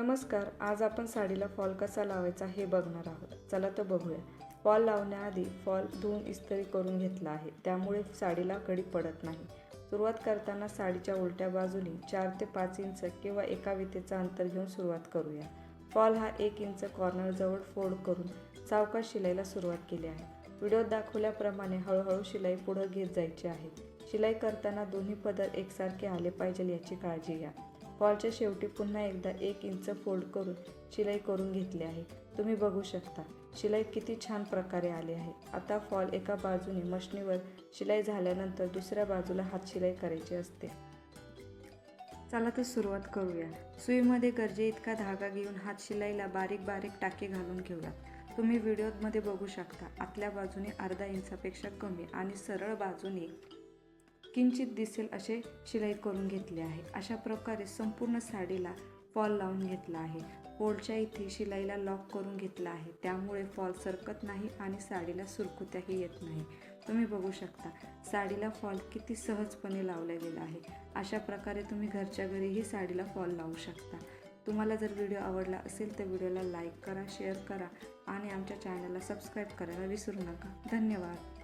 नमस्कार आज आपण साडीला फॉल कसा लावायचा हे बघणार आहोत. चला तर बघूया. फॉल लावण्याआधी फॉल धुवून इस्त्री करून घेतला आहे. त्यामुळे साडीला कडी पडत नाही. सुरुवात करताना साडीच्या उलट्या बाजूने चार ते पाच इंच किंवा एका वितेचा अंतर घेऊन सुरुवात करूया. फॉल हा एक इंच कॉर्नरजवळ फोल्ड करून सावकाश शिलाईला सुरुवात केली आहे. व्हिडिओत दाखवल्याप्रमाणे हळूहळू शिलाई पुढं घेत जायची आहे. शिलाई करताना दोन्ही पदर एकसारखे आले पाहिजे याची काळजी घ्या. फॉलच्या शेवटी पुन्हा एकदा एक इंच फोल्ड करून शिलाई करून घेतली आहे. तुम्ही बघू शकता शिलाई किती छान प्रकारे आली आहे. आता फॉल एका बाजूने मशनीवर शिलाई झाल्यानंतर दुसऱ्या बाजूला हात शिलाई करायची असते. चला तर सुरुवात करूया. सुईमध्ये गरजे इतका धागा घेऊन हात शिलाईला बारीक बारीक टाके घालून घेऊया. तुम्ही व्हिडिओमध्ये बघू शकता आतल्या बाजूने अर्धा इंचापेक्षा कमी आणि सरळ बाजूने किंचित दिसेल असे शिलाई करून घेतले आहे. अशा प्रकारे संपूर्ण साडीला फॉल लावून घेतला आहे. पोलच्या इथे शिलाईला लॉक करून घेतला आहे. त्यामुळे फॉल सरकत नाही आणि साडीला सुरकुत्याही येत नाही. तुम्ही बघू शकता साडीला फॉल किती सहजपणे लावला गेला आहे. अशा प्रकारे तुम्ही घरच्या घरीही साडीला फॉल लावू शकता. तुम्हाला जर व्हिडिओ आवडला असेल तर व्हिडिओला लाईक करा शेअर करा आणि आमच्या चॅनलला सबस्क्राईब करायला विसरू नका. धन्यवाद.